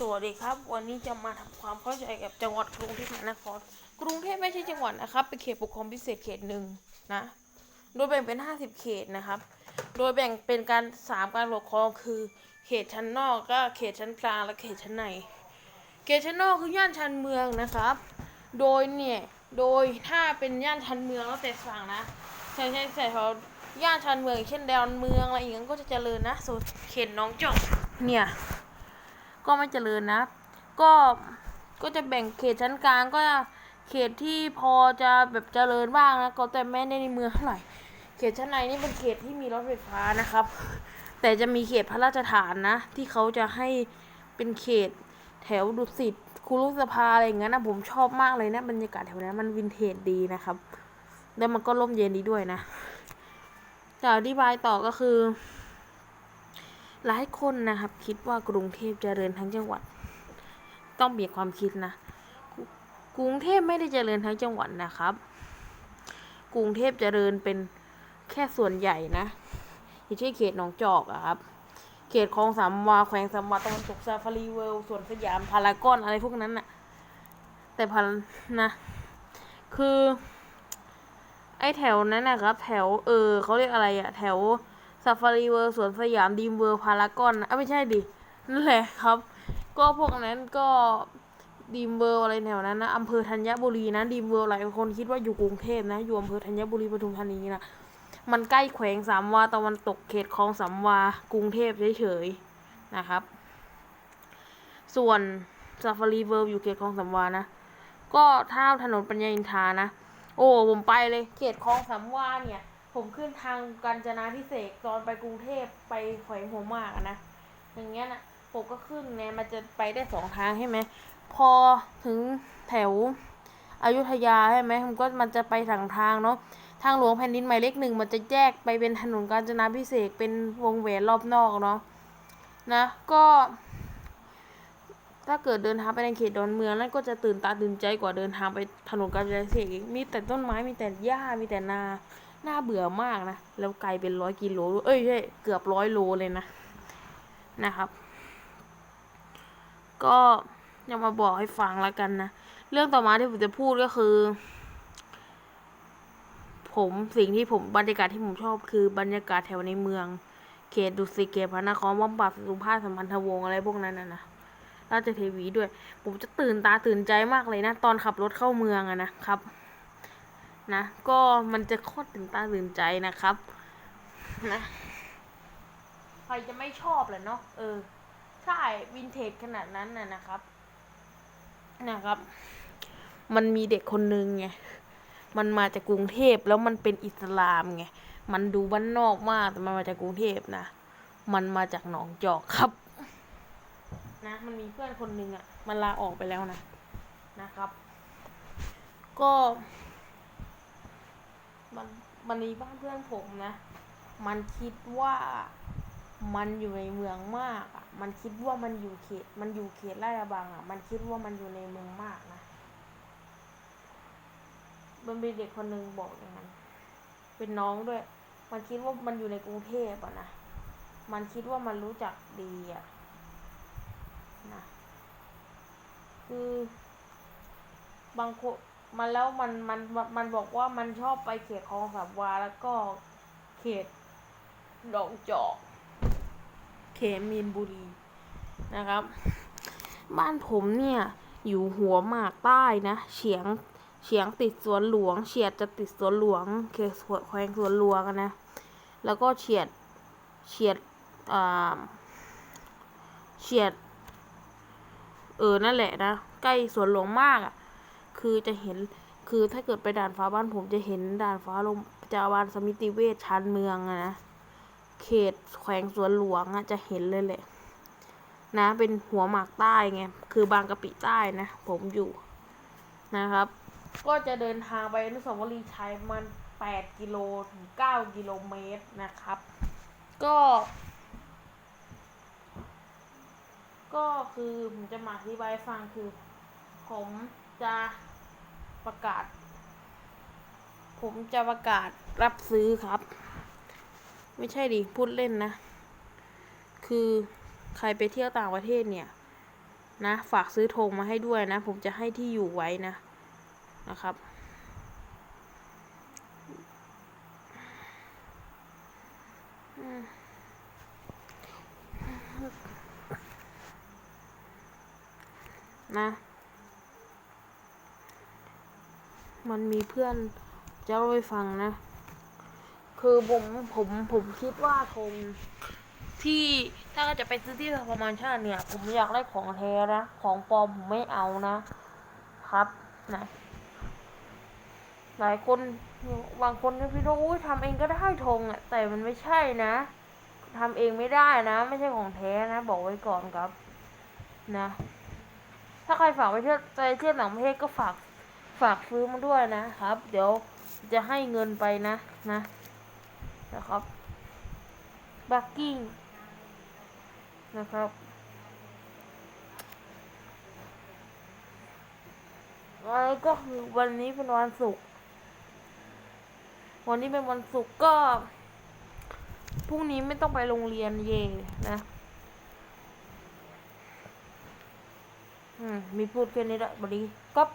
สวัสดีครับ วันนี้จะมาทำความเข้าใจกับจังหวัดกรุงเทพมหานคร กรุงเทพไม่ใช่จังหวัดนะครับ เป็นเขตปกครองพิเศษเขตหนึ่งนะ โดยแบ่งเป็น 50 เขตนะครับ โดยแบ่งเป็นการสามการปกครองคือ เขตชั้นนอกก็เขตชั้นกลางและเขตชั้นใน เขตชั้นนอกคือย่านชั้นเมืองนะครับ โดยเนี่ยโดยถ้าเป็นย่านชั้นเมืองแล้วแต่สั่งนะใช่ใช่ใช่เขาย่านชั้นเมืองอย่างเช่นดอนเมืองอะไรอย่างเงี้ยก็จะเจริญนะส่วนเขตหน้องจอกเนี่ย ก็ไม่เจริญนะ ก็ก็จะแบ่งเขตชั้นกลางก็เขตที่พอจะแบบเจริญบ้างนะก็แต่ไม่ได้ในเมืองเท่าไหร่เขตชั้นในนี่เป็นเขตที่มีรถไฟฟ้านะครับ แต่จะมีเขตพระราชฐานนะ ที่เขาจะให้เป็นเขตแถวดุสิตคุรุสภาอะไรอย่างเงี้ยนะผมชอบมากเลยนะบรรยากาศแถวนั้นมันวินเทจดีนะครับ แล้วมันก็ร่มเย็นดีด้วยนะจะอธิบายต่อก็คือ หลายคนนะครับ คิดว่ากรุงเทพเจริญทั้งจังหวัด ต้องเปลี่ยนความคิดนะกรุกรุงเทพไม่ได้เจริญทั้งจังหวัดนะครับ กรุงเทพเจริญเป็นแค่ส่วนใหญ่นะอย่างเช่นเขตหนองจอกอะครับ เขตคลองสามวาแขวงสามวาตะวันตกซาฟารีเวิลด์สวนสยามพารากอนอะไรพวกนั้นน่ะ แต่พันนะ คือ ไอแถวนั้นนะครับ แถวเออเขาเรียกอะไรอะแถว ซาฟารีเวิร์สวนสยามดีมเวิร์พารากอนอะไม่ใช่ดินั่นแหละครับ ก็พวกนั้นก็ดีมเวิร์อะไรแถวนั้นนะอำเภอธัญบุรีนะดีมเวิร์หลายคนคิดว่าอยู่กรุงเทพนะอยู่อำเภอธัญบุรีปทุมธานีนะมันใกล้แขวงสามวาตะวันตกเขตคลองสามวากรุงเทพเฉยๆนะครับ ส่วนซาฟารีเวิร์อยู่เขตคลองสามวานะ ก็ท่าถนนปัญญาอินทานะ โอ้ผมไปเลยเขตคลองสามวาเนี่ย ผมขึ้นทางกาญจนาพิเศษตอนไปกรุงเทพไปแขวงหัวมากนะ อย่างเงี้ยนะผมก็ขึ้นเนี่ยมันจะไปได้สองทางใช่ไหมพอถึงแถวอยุธยาใช่ไหมมันก็มันจะไปทางทางเนาะทางหลวงแผ่นดินหมายเลขหนึ่งมันจะแยกไปเป็นถนนกาญจนาพิเศษเป็นวงแหวนรอบนอกเนาะนะก็ ถ้าเกิดเดินทางไปในเขตดอนเมืองนั่นก็จะตื่นตาตื่นใจกว่าเดินทางไปถนนกาญจนาพิเศษมีแต่ต้นไม้มีแต่หญ้ามีแต่นา น่าเบื่อมากนะ แล้วไกลเป็นร้อยกิโลเอ้ยใช่เกือบร้อยโลเลยนะ นะครับ ก็ยังมาบอกให้ฟังแล้วกันนะ เรื่องต่อมาที่ผมจะพูดก็คือ ผมสิ่งที่ผมบรรยากาศที่ผมชอบคือบรรยากาศแถวในเมือง เขตดุสิตเขตพระนครวังปับสุภาพสัมพันธวงศ์อะไรพวกนั้นนะนะราชเทวีด้วย ผมจะตื่นตาตื่นใจมากเลยนะ ตอนขับรถเข้าเมืองอะนะครับ นะ ก็มันจะโคตรตื่นตาตื่นใจนะครับ นะใครจะไม่ชอบเลยเนาะเออ ใช่วินเทจขนาดนั้นน่ะนะครับ นะครับ มันมีเด็กคนนึงไงมันมาจากกรุงเทพแล้วมันเป็นอิสลามไงมันดูบ้านนอกมากแต่มันมาจากกรุงเทพนะมันมาจากหนองจอกครับ นะ มันมีเพื่อนคนนึงอะ่ะ มันลาออกไปแล้วนะนะครับ ก็ มันมันมีบ้านเพื่อนผมนะ มันคิดว่ามันอยู่ในเมืองมากอะ มันคิดว่ามันอยู่เขต มันอยู่เขตลาดกระบังอะ มันคิดว่ามันอยู่ในเมืองมากนะ มันเป็นเด็กคนหนึ่งบอกอย่างนั้น เป็นน้องด้วย มันคิดว่ามันอยู่ในกรุงเทพอะนะ มันคิดว่ามันรู้จักดีอะนะ คือบางคน มันแล้วมันมันมันบอกว่ามันชอบไปเขตคลองสามวาแล้วก็เขตหนองจอกเขตมีนบุรีนะครับ บ้านผมเนี่ยอยู่หัวหมากใต้นะเฉียงเฉียงติดสวนหลวง เฉียดจะติดสวนหลวงเขตแขวงสวนหลวงนะ แล้วก็เฉียดเฉียดอ่าเฉียดเออนั่นแหละนะใกล้สวนหลวงมากอะ่ะ คือจะเห็นคือถ้าเกิดไปด่านฟ้าบ้านผมจะเห็นด่านฟ้าลงจาวานสมิติเวชชานเมืองอะนะเขตแขวงสวนหลวงอะจะเห็นเลยแหละ นะเป็นหัวหมากใต้ไงคือบางกะปิใต้นะผมอยู่นะครับ ก็จะเดินทางไปอนุสาวรีย์ชัยมันแปดกิโลถึงเก้ากิโลเมตรนะครับ ก็ ก็คือผมจะมาอธิบายฟังคือ ผมจะ ประกาศ ผมจะประกาศรับซื้อครับ ไม่ใช่ดิพูดเล่นนะ คือใครไปเที่ยวต่างประเทศเนี่ย นะ ฝากซื้อธงมาให้ด้วยนะ ผมจะให้ที่อยู่ไว้นะนะครับนะ มันมีเพื่อนจะเล่าให้ฟังนะ คือผมผมผมคิดว่าธงที่ถ้าจะไปซื้อที่ประมาณชาติเนี่ย ผมอยากได้ของแท้นะ ของปลอมผมไม่เอานะ ครับนะหลายคนบางคนก็พี่โอ้ยทำเองก็ได้ธงอะแต่มันไม่ใช่นะทำเองไม่ได้นะ ไม่ใช่ของแท้นะ บอกไว้ก่อนครับนะ ถ้าใครฝากไปเที่ยวไปเที่ยวต่างประเทศก็ฝาก ฝากซื้อมาด้วยนะครับ เดี๋ยวจะให้เงินไปนะนะนะครับบักกิ้งนะครับอะไรก็คือวันนี้เป็นวันศุกร์วันนี้เป็นวันศุกร์ก็พรุ่งนี้ไม่ต้องไปโรงเรียนเย่นะอืมมีพูดแค่นี้ละบดีก๊อป